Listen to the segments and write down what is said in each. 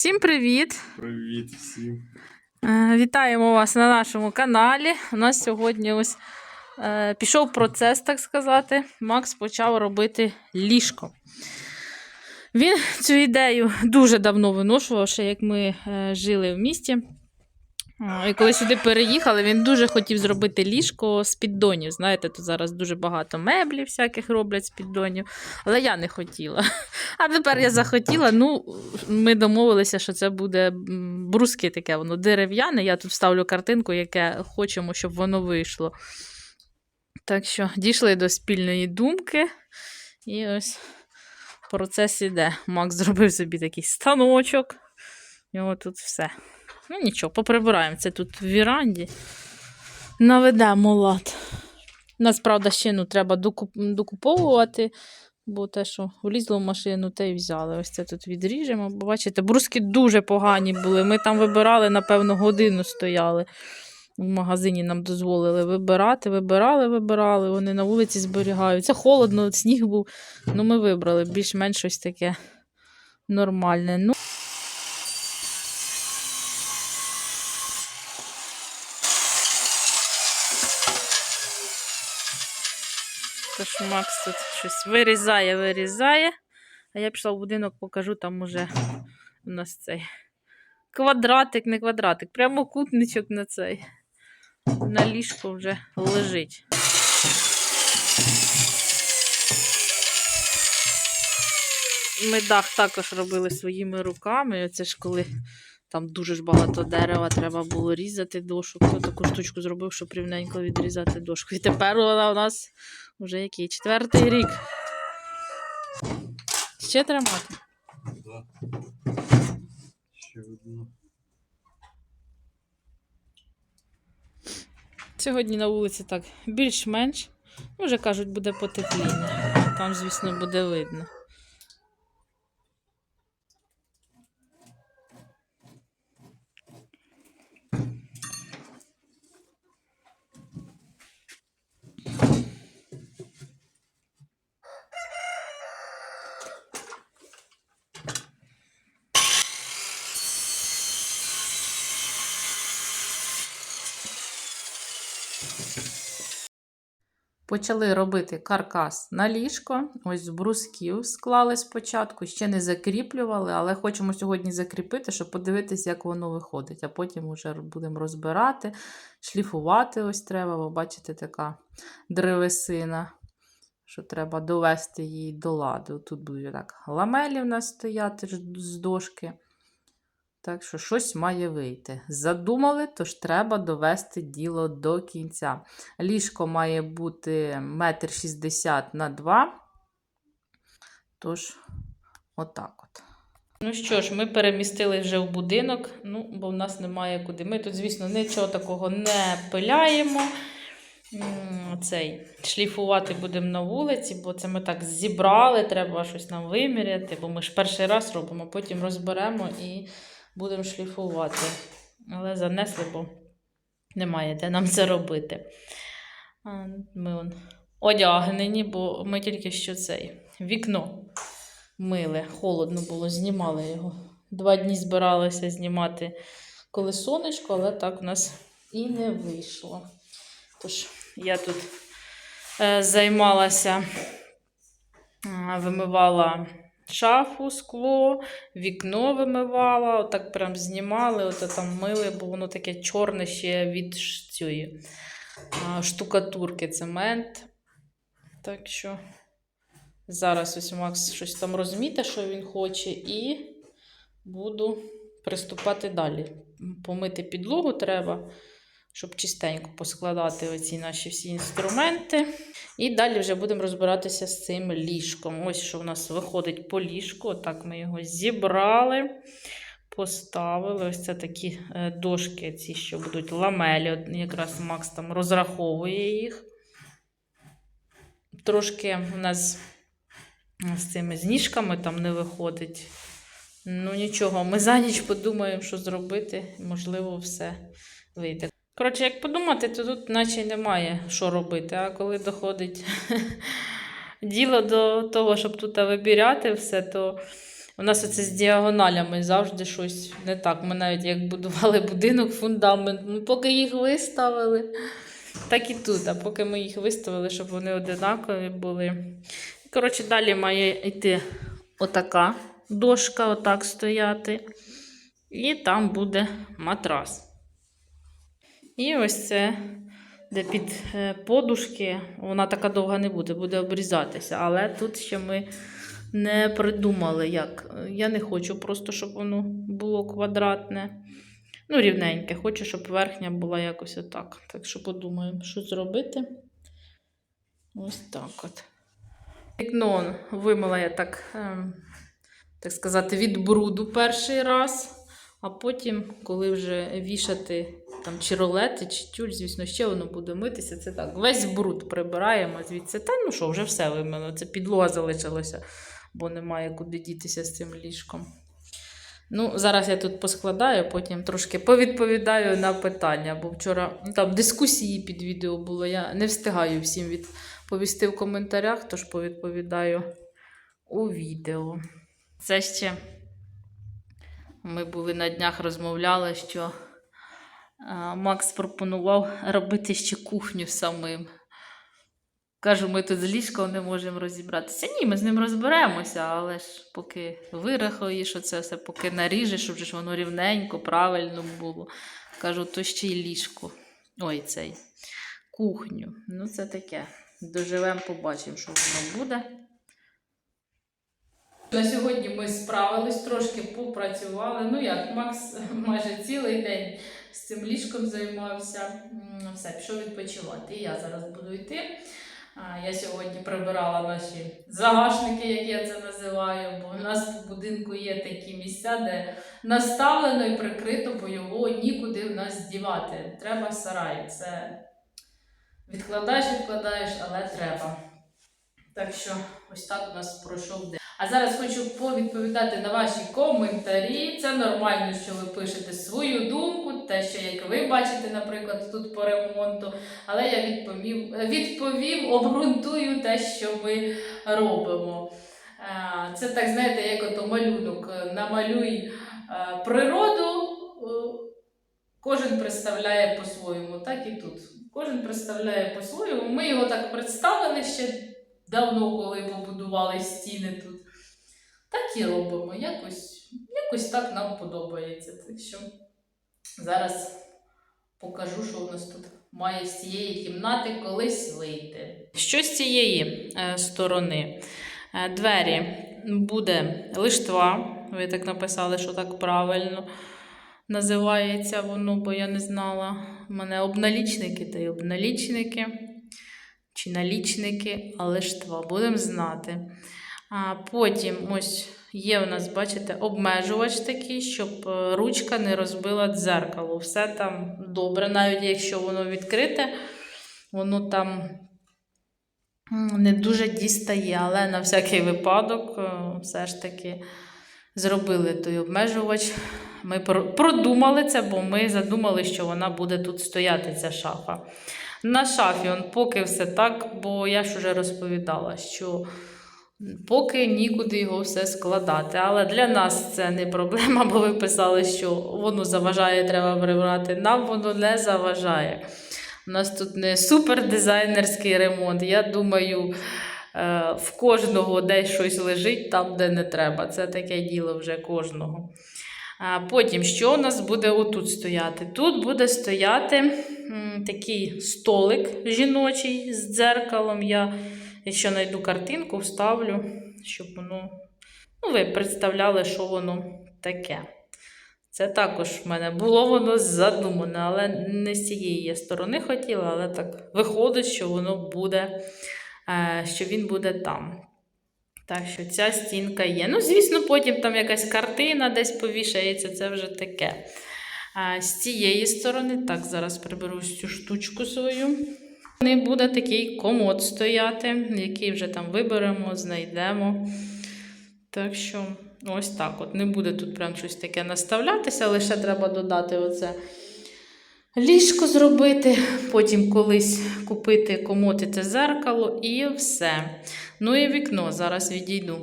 Всім привіт! Привіт всім. Е, Вітаємо вас на нашому каналі. У нас сьогодні ось е, пішов процес, так сказати. Макс почав робити ліжко. Він цю ідею дуже давно виношував, ще як ми е, жили в місті. І коли сюди переїхали, він дуже хотів зробити ліжко з піддонів. Знаєте, тут зараз дуже багато меблів всяких роблять з піддонів, але я не хотіла. А тепер я захотіла. Ну, ми домовилися, що це буде бруски таке, воно дерев'яне. Я тут вставлю картинку, яке хочемо, щоб воно вийшло. Так що дійшли до спільної думки. І ось процес іде. Макс зробив собі такий станочок. І от тут все. Ну нічого, поприбираємо це тут в віранді. Наведемо лад. Нас, правда, ще ну, треба докуп... докуповувати, бо те, що влізло в машину, те й взяли. Ось це тут відріжемо. Бачите, бруски дуже погані були. Ми там вибирали, напевно, годину стояли. В магазині нам дозволили вибирати, вибирали, вибирали. Вони на вулиці зберігаються. Холодно, сніг був. Ну, ми вибрали більш-менш щось таке нормальне. Ну, Тож Макс тут щось вирізає, вирізає. А я пішла в будинок, покажу, там уже у нас цей квадратик, не квадратик, прямокутничок на цей. На ліжку вже лежить. Ми дах також робили своїми руками. Оце ж коли там дуже ж багато дерева, треба було різати дошку. Хто таку штучку зробив, щоб рівненько відрізати дошку. І тепер вона у нас вже який четвертий рік. Ще тримати. Да. Ще одну. Сьогодні на вулиці так більш-менш. Вже кажуть, буде потепління. Там, звісно, буде видно. Почали робити каркас на ліжко. Ось з брусків склали спочатку, ще не закріплювали, але хочемо сьогодні закріпити, щоб подивитися, як воно виходить. А потім вже будемо розбирати, шліфувати ось треба, бо бачите, така древесина, що треба довести її до ладу. Тут будуть так ламелі в нас стояти з дошки. Так що щось має вийти. Задумали, тож треба довести діло до кінця. Ліжко має бути 1,60 м на 2 Тож, отак от. Ну що ж, ми перемістили вже в будинок, ну, бо в нас немає куди. Ми тут, звісно, нічого такого не пиляємо. Цей шліфувати будемо на вулиці, бо це ми так зібрали, треба щось нам виміряти, бо ми ж перший раз робимо, потім розберемо і будемо шліфувати. Але занесли, бо немає де нам це робити. Ми он одягнені, бо ми тільки що цей вікно мили. Холодно було, знімали його. Два дні збиралися знімати коли сонечко, але так у нас і не вийшло. Тож я тут е, займалася, вимивала шафу, скло, вікно вимивала, отак прям знімали, от там мили, бо воно таке чорне ще від цієї штукатурки цемент. Так що зараз ось Макс щось там розміте, що він хоче, і буду приступати далі. Помити підлогу треба, щоб чистенько поскладати оці наші всі інструменти. І далі вже будемо розбиратися з цим ліжком. Ось що в нас виходить по ліжку. Отак ми його зібрали, поставили. Ось це такі е, дошки, ці, що будуть ламелі. Якраз Макс там розраховує їх. Трошки у нас з цими з ніжками там не виходить. Ну нічого, ми за ніч подумаємо, що зробити. Можливо, все вийде. Коротше, як подумати, то тут наче немає що робити. А коли доходить діло до того, щоб тут вибіряти все, то У нас оце з діагоналями завжди щось не так. Ми навіть як будували будинок, фундамент, ми поки їх виставили, так і тут. А поки ми їх виставили, щоб вони одинакові були. Коротше, далі має йти отака дошка, отак стояти. І там буде матрас. І ось це, де під е, подушки, вона така довга не буде, буде обрізатися. Але тут ще ми не придумали, як. Я не хочу просто, щоб воно було квадратне. Ну, рівненьке. Хочу, щоб верхня була якось отак. Так що подумаємо, що зробити. Ось так от. Вікно вимила я так, ем, так сказати, від бруду перший раз. А потім, коли вже вішати там чи ролети, чи тюль, звісно, ще воно буде митися. Це так. Весь бруд прибираємо звідси. Та ну що, вже все вимило. Це підлога залишилася, бо немає куди дітися з цим ліжком. Ну, зараз я тут поскладаю, потім трошки повідповідаю на питання, бо вчора ну, там дискусії під відео було. Я не встигаю всім відповісти в коментарях, тож повідповідаю у відео. Це ще ми були на днях розмовляли, що Макс пропонував робити ще кухню самим. Кажу, ми тут з ліжком не можемо розібратися. Ні, ми з ним розберемося, але ж поки вирахуєш оце все, поки наріжеш, щоб ж воно рівненько, правильно було. Кажу, то ще й ліжко. Ой, цей кухню. Ну, це таке. Доживемо, побачимо, що воно буде. На сьогодні ми справились, трошки попрацювали. Ну як, Макс майже цілий день з цим ліжком займався. Все, пішов відпочивати. І я зараз буду йти. Я сьогодні прибирала наші загашники, як я це називаю, бо в нас по будинку є такі місця, де наставлено і прикрито, бо його нікуди в нас дівати. Треба сарай. Це відкладаєш, відкладаєш, але треба. Так що ось так у нас пройшов день. А зараз хочу повідповідати на ваші коментарі. Це нормально, що ви пишете свою думку, те, що як ви бачите, наприклад, тут по ремонту. Але я відповім, відповім, обґрунтую те, що ми робимо. Е, Це так, знаєте, як ото малюнок. Намалюй е, природу, е, кожен представляє по-своєму, так і тут. Кожен представляє по-своєму. Ми його так представили ще давно, коли побудували стіни тут. Так і робимо. Якось, якось так нам подобається. Так що зараз покажу, що у нас тут має з цієї кімнати колись вийти. Що з цієї е, сторони? Е, двері буде лиштва. Ви так написали, що так правильно називається воно, бо я не знала. У мене обналічники та й обналічники. Чи налічники, але лиштва. Будемо знати. А потім ось є у нас, бачите, обмежувач такий, щоб е, ручка не розбила дзеркало. Все там добре, навіть якщо воно відкрите, воно там не дуже дістає, але на всякий випадок е, все ж таки зробили той обмежувач. Ми продумали це, бо ми задумали, що вона буде тут стояти, ця шафа. На шафі он поки все так, бо я ж уже розповідала, що поки нікуди його все складати. Але для нас це не проблема, бо ви писали, що воно заважає, треба прибрати. Нам воно не заважає. У нас тут не супердизайнерський ремонт. Я думаю, е, в кожного десь щось лежить там, де не треба. Це таке діло вже кожного. Потім, що у нас буде отут стояти? Тут буде стояти такий столик жіночий з дзеркалом. Я, якщо знайду картинку, вставлю, щоб воно. Ну, ви представляли, що воно таке. Це також в мене було воно задумане, але не з цієї я сторони хотіла, але так виходить, що воно буде, е, що він буде там. Так що ця стінка є. Ну, звісно, потім там якась картина десь повішається, це вже таке. А з цієї сторони, так, зараз приберу цю штучку свою. Не буде такий комод стояти, який вже там виберемо, знайдемо. Так що, ось так. От не буде тут прям щось таке наставлятися, лише треба додати оце ліжко зробити, потім колись купити комод це зеркало і все. Ну і вікно зараз відійду.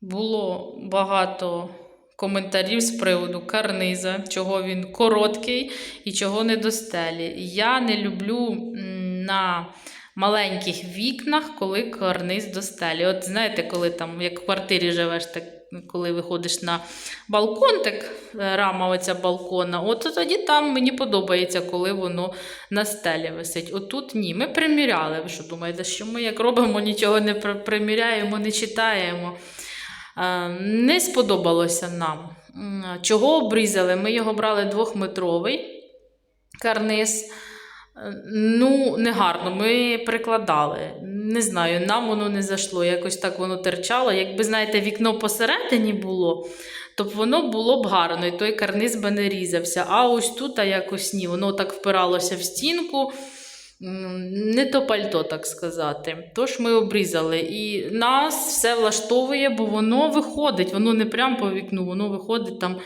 Було багато коментарів з приводу карниза, чого він короткий і чого не до стелі. Я не люблю на маленьких вікнах, коли карниз до стелі. От знаєте, коли там як в квартирі живеш, так коли виходиш на балкон, так е, рама оця балкона, от тоді там мені подобається, коли воно на стелі висить. Отут ні. Ми приміряли. Ви що думаєте, що ми як робимо, нічого не приміряємо, не читаємо. Е, Не сподобалося нам. Чого обрізали? Ми його брали двохметровий карниз. Ну, негарно, ми прикладали. Не знаю, нам воно не зайшло. Якось так воно терчало. Якби, знаєте, вікно посередині було, то б воно було б гарно, і той карниз би не різався. А ось тут а якось ні, воно так впиралося в стінку. Не то пальто, так сказати. Тож ми обрізали. І нас все влаштовує, бо воно виходить, воно не прямо по вікну, воно виходить там.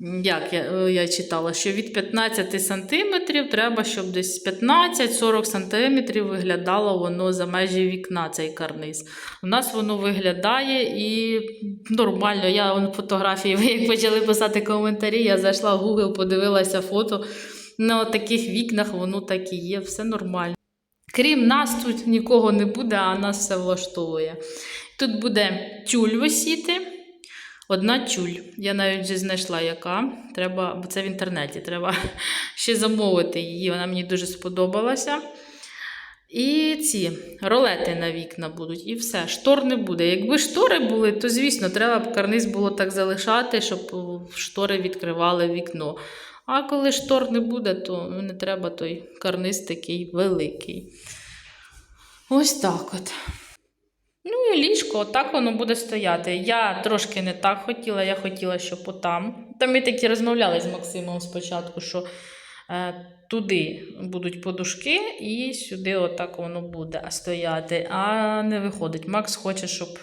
Як я, е, я читала, що від 15 сантиметрів треба, щоб десь 15-40 сантиметрів виглядало воно за межі вікна, цей карниз. У нас воно виглядає і нормально. Я вон фотографії, ви як почали писати коментарі, я зайшла в Google, подивилася фото. На таких вікнах воно так і є, все нормально. Крім нас, тут нікого не буде, а нас все влаштовує. Тут буде тюль висіти. Одна тюль. Я навіть вже знайшла, яка. Треба, бо це в інтернеті. Треба ще замовити її. Вона мені дуже сподобалася. І ці ролети на вікна будуть, і все. Штор не буде. Якби штори були, то звісно, треба б карниз було так залишати, щоб штори відкривали вікно. А коли штор не буде, то не треба той карниз такий великий. Ось так от. Ну і ліжко, отак воно буде стояти. Я трошки не так хотіла, я хотіла, щоб отам. Та ми такі розмовляли з Максимом спочатку, що е, туди будуть подушки, і сюди отак воно буде стояти. А не виходить. Макс хоче, щоб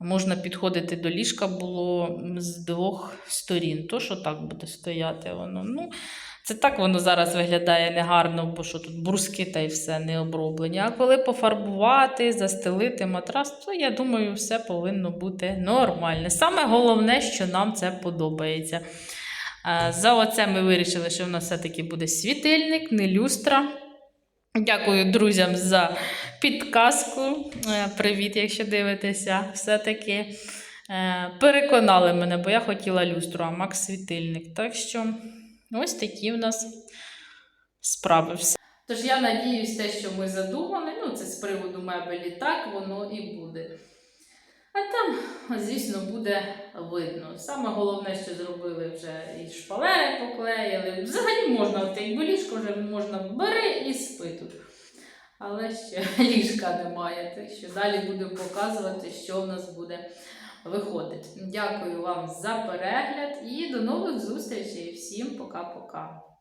можна підходити до ліжка було з двох сторін. То, що так буде стояти воно. Ну, це так воно зараз виглядає негарно, бо що тут бруски та й все не оброблені. А коли пофарбувати, застелити матрас, то я думаю, все повинно бути нормально. Саме головне, що нам це подобається. Е, За оце ми вирішили, що в нас все-таки буде світильник, не люстра. Дякую друзям за підказку. Е, Привіт, якщо дивитеся, все-таки. Е, Переконали мене, бо я хотіла люстру, а Макс світильник. Так що ось такі в нас справи. Все. Тож я надіюсь, те, що ми задумали, ну це з приводу мебелі, так воно і буде. А там, звісно, буде видно. Саме головне, що зробили вже і шпалери поклеїли. Взагалі можна, якби ліжко вже можна бери і спи тут. Але ще ліжка немає. Так що далі будемо показувати, що в нас буде виходити. Дякую вам за перегляд і до нових зустрічей. Всім пока-пока.